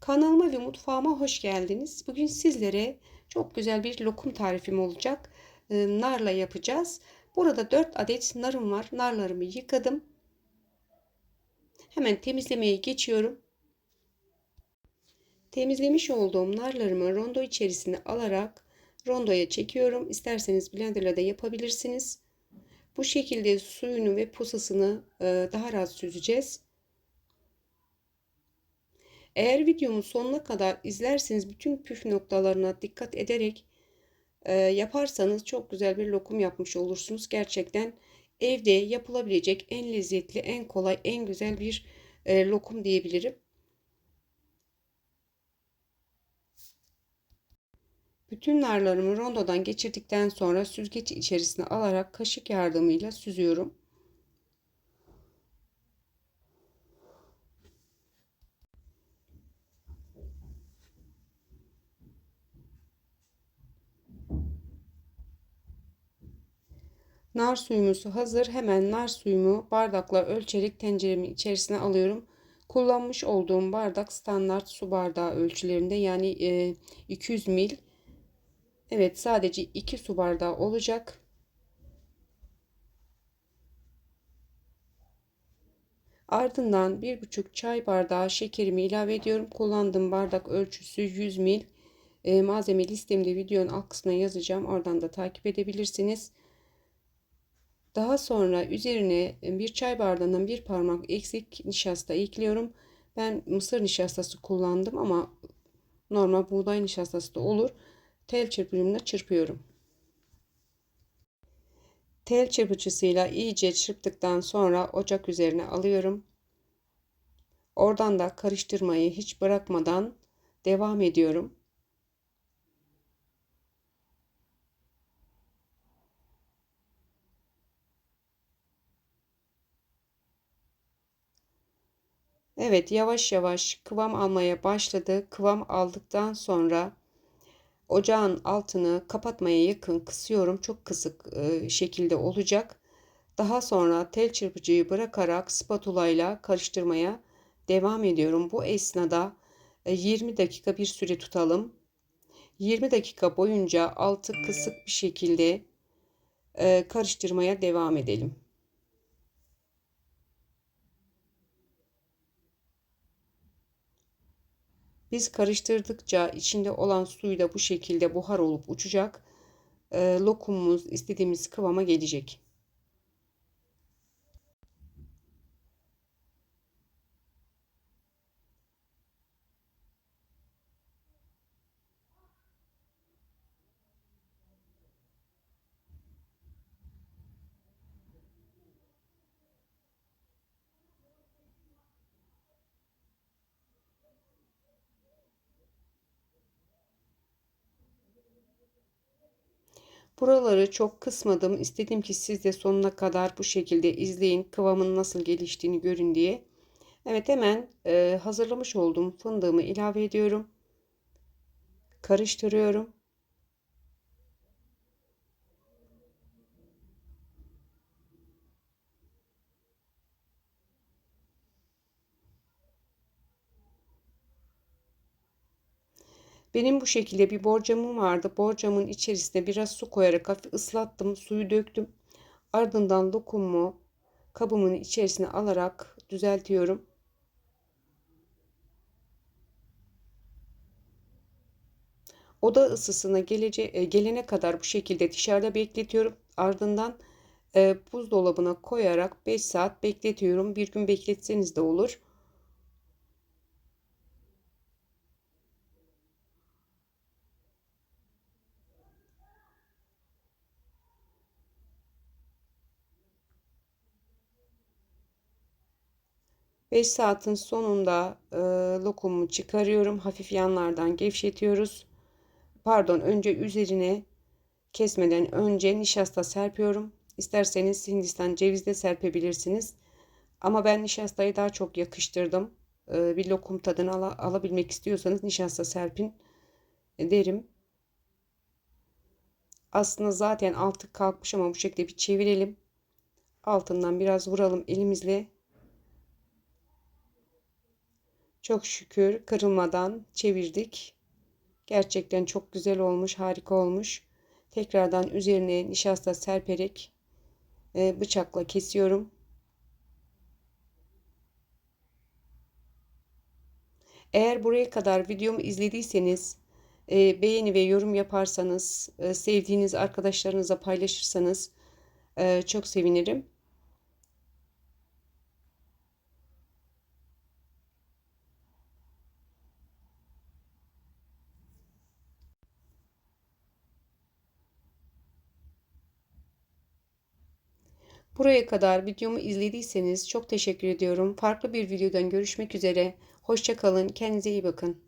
Kanalıma ve mutfağıma hoş geldiniz. Bugün sizlere çok güzel bir lokum tarifim olacak. Ee, narla yapacağız. Burada 4 adet narım var. Narlarımı yıkadım. Hemen temizlemeye geçiyorum. Temizlemiş olduğum narlarımı rondo içerisine alarak rondoya çekiyorum. İsterseniz blenderla da yapabilirsiniz. Bu şekilde suyunu ve posasını e, daha rahat süzeceğiz. Eğer videomu sonuna kadar izlerseniz bütün püf noktalarına dikkat ederek e, yaparsanız çok güzel bir lokum yapmış olursunuz. Gerçekten evde yapılabilecek en lezzetli, en kolay, en güzel bir e, lokum diyebilirim. Bütün narlarımı rondodan geçirdikten sonra süzgeç içerisine alarak kaşık yardımıyla süzüyorum. Nar suyumuz hazır. Hemen nar suyumu bardakla ölçerek tenceremin içerisine alıyorum. Kullanmış olduğum bardak standart su bardağı ölçülerinde yani 200 ml. Evet sadece 2 su bardağı olacak. Ardından 1,5 çay bardağı şekerimi ilave ediyorum. Kullandığım bardak ölçüsü 100 ml. E, malzeme listemde videonun alt kısmına yazacağım. Oradan da takip edebilirsiniz. Daha sonra üzerine bir çay bardağından bir parmak eksik nişasta ekliyorum. Ben mısır nişastası kullandım ama normal buğday nişastası da olur. Tel çırpıcımla çırpıyorum. Tel çırpıcısıyla iyice çırptıktan sonra ocak üzerine alıyorum. Oradan da karıştırmayı hiç bırakmadan devam ediyorum. Evet yavaş yavaş kıvam almaya başladı. Kıvam aldıktan sonra ocağın altını kapatmaya yakın kısıyorum. Çok kısık e, şekilde olacak. Daha sonra tel çırpıcıyı bırakarak spatula ile karıştırmaya devam ediyorum. Bu esnada 20 e, dakika bir süre tutalım. 20 dakika boyunca altı kısık bir şekilde e, karıştırmaya devam edelim. Biz karıştırdıkça içinde olan suyu da bu şekilde buhar olup uçacak. E, lokumumuz istediğimiz kıvama gelecek. Buraları çok kısmadım. İstedim ki siz de sonuna kadar bu şekilde izleyin. Kıvamın nasıl geliştiğini görün diye. Evet hemen e, hazırlamış olduğum fındığımı ilave ediyorum. Karıştırıyorum. Benim bu şekilde bir borcamım vardı. Borcamın içerisine biraz su koyarak hafif ıslattım. Suyu döktüm. Ardından lokumu kabımın içerisine alarak düzeltiyorum. Oda ısısına gelece, e, gelene kadar bu şekilde dışarıda bekletiyorum. Ardından e, buzdolabına koyarak 5 saat bekletiyorum. Bir gün bekletseniz de olur. 5 saatin sonunda e, lokumu çıkarıyorum. Hafif yanlardan gevşetiyoruz. Pardon önce üzerine kesmeden önce nişasta serpiyorum. İsterseniz Hindistan cevizi de serpebilirsiniz. Ama ben nişastayı daha çok yakıştırdım. E, bir lokum tadını ala, alabilmek istiyorsanız nişasta serpin derim. Aslında zaten altı kalkmış ama bu şekilde bir çevirelim. Altından biraz vuralım elimizle Çok şükür kırılmadan çevirdik. Gerçekten çok güzel olmuş, harika olmuş. Tekrardan üzerine nişasta serperek e, bıçakla kesiyorum. Eğer buraya kadar videomu izlediyseniz e, beğeni ve yorum yaparsanız, e, sevdiğiniz arkadaşlarınıza paylaşırsanız e, çok sevinirim. Buraya kadar videomu izlediyseniz çok teşekkür ediyorum. Farklı bir videodan görüşmek üzere. Hoşça kalın. Kendinize iyi bakın.